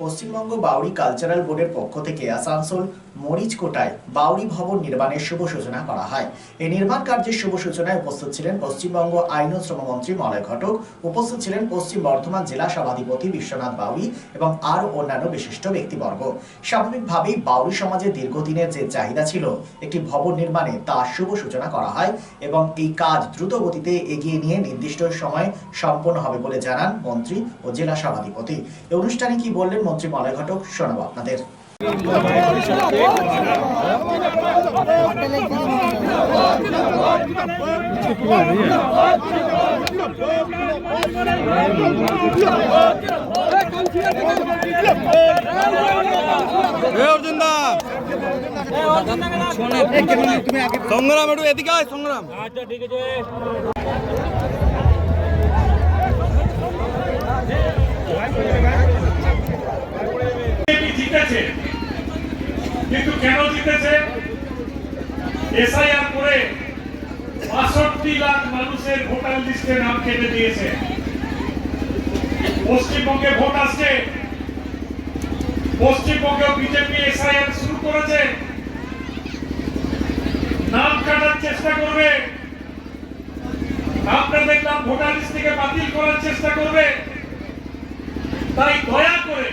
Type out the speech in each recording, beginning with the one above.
Paschimbanga Bauri cultural বোর্ডের পক্ষ থেকে আসানসোল, মরিচকোটায় বাউরি ভবন নির্মাণের শুভ সূচনা করা হয়। এই নির্মাণ কার্যের শুভ সূচনায় উপস্থিত ছিলেন পশ্চিমবঙ্গ আইন ও শ্রমমন্ত্রী মলয় ঘটক, উপস্থিত ছিলেন পশ্চিম বর্ধমান জেলা সভাধিপতি বিশ্বনাথ বাউরি এবং আরও অন্যান্য বিশিষ্ট ব্যক্তিবর্গ। স্বাভাবিকভাবেই বাউরি সমাজে দীর্ঘদিনের যে চাহিদা ছিল, একটি ভবন নির্মাণে তা শুভ সূচনা করা হয় এবং এই কাজ দ্রুত গতিতে এগিয়ে নিয়ে নির্দিষ্ট সময়ে সম্পন্ন হবে বলে জানান মন্ত্রী ও জেলা সভাধিপতি। এই অনুষ্ঠানে কি বললেন মন্ত্রী মলয় ঘটক শোনাবো আপনাদের। সংগ্রাম একটু এদিকে সংগ্রাম। বিজেপি এসআইআর করে বাষট্টি লাখ মানুষের ভোটার লিস্টে নাম কেটে দিয়েছে। পশ্চিমবঙ্গে ভোট আসছে। পশ্চিমবঙ্গে বিজেপি এসআইআর শুরু করেছে। নাম কাটার চেষ্টা করবে। দেখলাম ভোটার লিস্ট থেকে বাতিল করার চেষ্টা করবে। তাই দয়া করে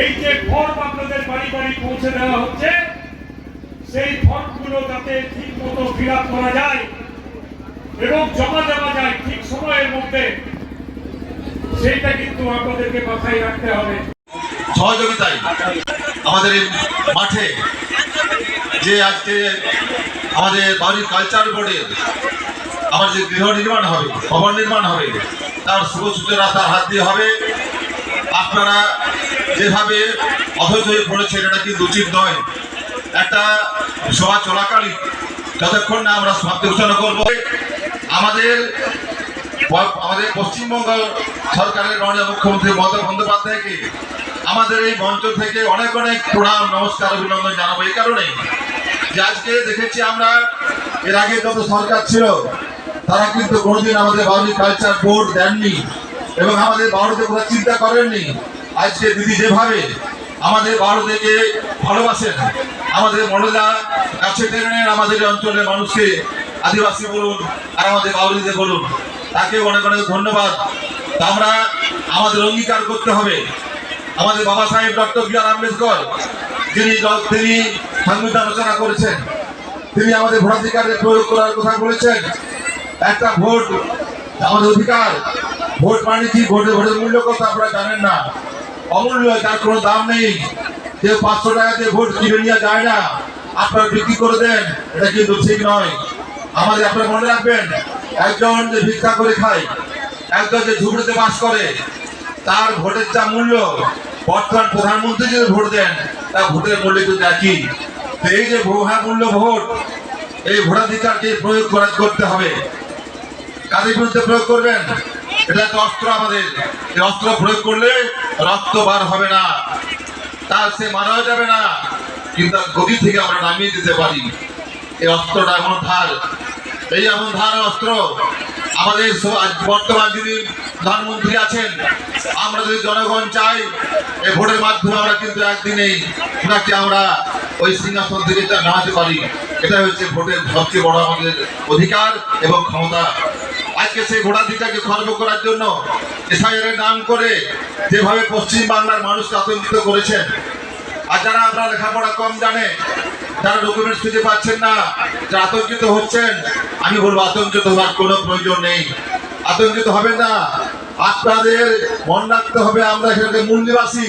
এই যে ফর্ম আপনাদের বাড়ি বাড়ি পৌঁছে দেওয়া হচ্ছে সেই ফর্মগুলো যাতে ঠিক মতো ফিল করা যায় এবং জমা দেওয়া যায় ঠিক সময়ের মধ্যে, সেইটা কিন্তু আপনাদেরকে মাথায় রাখতে হবে। সহযোগিতায় আমাদের এই মাঠে যে আজকে আমাদের বাড়ির কালচার বোর্ডের আমার যে গৃহ নির্মাণ হবে, ভবন নির্মাণ হবে, তার শুভ সূচনা তার হাত দিয়ে হবে। আপনারা যেভাবে অধৈর্য হয়ে পড়েছেন, এটা কিন্তু উচিত নয়। একটা সভা চলাকালীন যতক্ষণ না আমরা সমাপ্তি ঘোষণা করব, আমাদের আমাদের পশ্চিমবঙ্গ সরকারের মাননীয় মুখ্যমন্ত্রী মমতা বন্দ্যোপাধ্যায়কে আমাদের এই মঞ্চ থেকে অনেক অনেক প্রণাম, নমস্কার, অভিনন্দন জানাব। এই কারণে যে আজকে দেখেছি আমরা, এর আগে যত সরকার ছিল, তারা কিন্তু কোনোদিন আমাদের বাউলি কালচার বোর্ড দেননি এবং আমাদের বাউলদের কথা চিন্তা করেননি। আজকে দিদি যেভাবে আমাদের বাউলদেরকে ভালোবাসেন আমাদের কাছে টেনে নেন আমাদের অঞ্চলের মানুষকে। আদিবাসী বলুন আর আমাদের বাউলিদের বলুন। তাকে অনেক অনেক ধন্যবাদ। আমরা আমাদের অঙ্গীকার করতে হবে। আমাদের বাবা সাহেব ডক্টর বি আর আম্বেদকর, যিনি তিনি সংবিধান রচনা করেছেন। তিনি আমাদের ভোটাধিকারের প্রয়োগ করার কথা বলেছেন। একটা ভোট আমাদের অধিকার। ভোট মানে কি? ভোটের ভোটের মূল্য কত? আপনারা জানেন না। অমূল্য তার কোনো দাম নেই। কেউ পাঁচশো টাকা দিয়ে ভোট কিনে নিয়ে যায় না। আপনারা বিক্রি করে দেন, এটা কিন্তু ঠিক নয়। আমাদের আপনারা মনে রাখবেন, একজন যে ভিক্ষা করে খায়, একজন যে ঝুপড়িতে বাস করে, তার ভোটের যা মূল্য, বর্তমান প্রধানমন্ত্রী যদি ভোট দেন, তার ভোটের মূল্য কিন্তু একই। এই যে বহুহা মূল্য ভোট, এই ভোটাধিকারকে প্রয়োগ করা করতে হবে। কাদের বিরুদ্ধে প্রয়োগ করবেন? এটা একটা অস্ত্র আমাদের। এই অস্ত্র প্রয়োগ করলে রক্ত বার হবে না। তার সে মারা যাবে না। কিন্তু গদি থেকে আমরা নামিয়ে দিতে পারি। এই অস্ত্রটা এমন ধার। এই এমন ধার অস্ত্র। আমাদের বর্তমান যিনি প্রধানমন্ত্রী আছেন। আমরা যদি জনগণ চাই এই ভোটের মাধ্যমে আমরা কিন্তু একদিনেই ওনাকে আমরা ওই সিংহাসন থেকে নামাতে পারি। এটা হচ্ছে ভোটের সবচেয়ে বড় আমাদের অধিকার এবং ক্ষমতা। আজকে সেই ভোটাধিকারকে খর্ব করার জন্য এসআইআর এর নাম করে যেভাবে পশ্চিম বাংলার মানুষকে আতঙ্কিত করেছেন। আর যারা আপনার লেখাপড়া কম জানে, যারা ডকুমেন্টস খুঁজে পাচ্ছেন না, যারা আতঙ্কিত হচ্ছেন, আমি বলব আতঙ্কিত হওয়ার কোনো প্রয়োজন নেই। আতঙ্কিত হবে না। আপনাদের মন রাখতে হবে, আমরা এখানে মূল নিবাসী।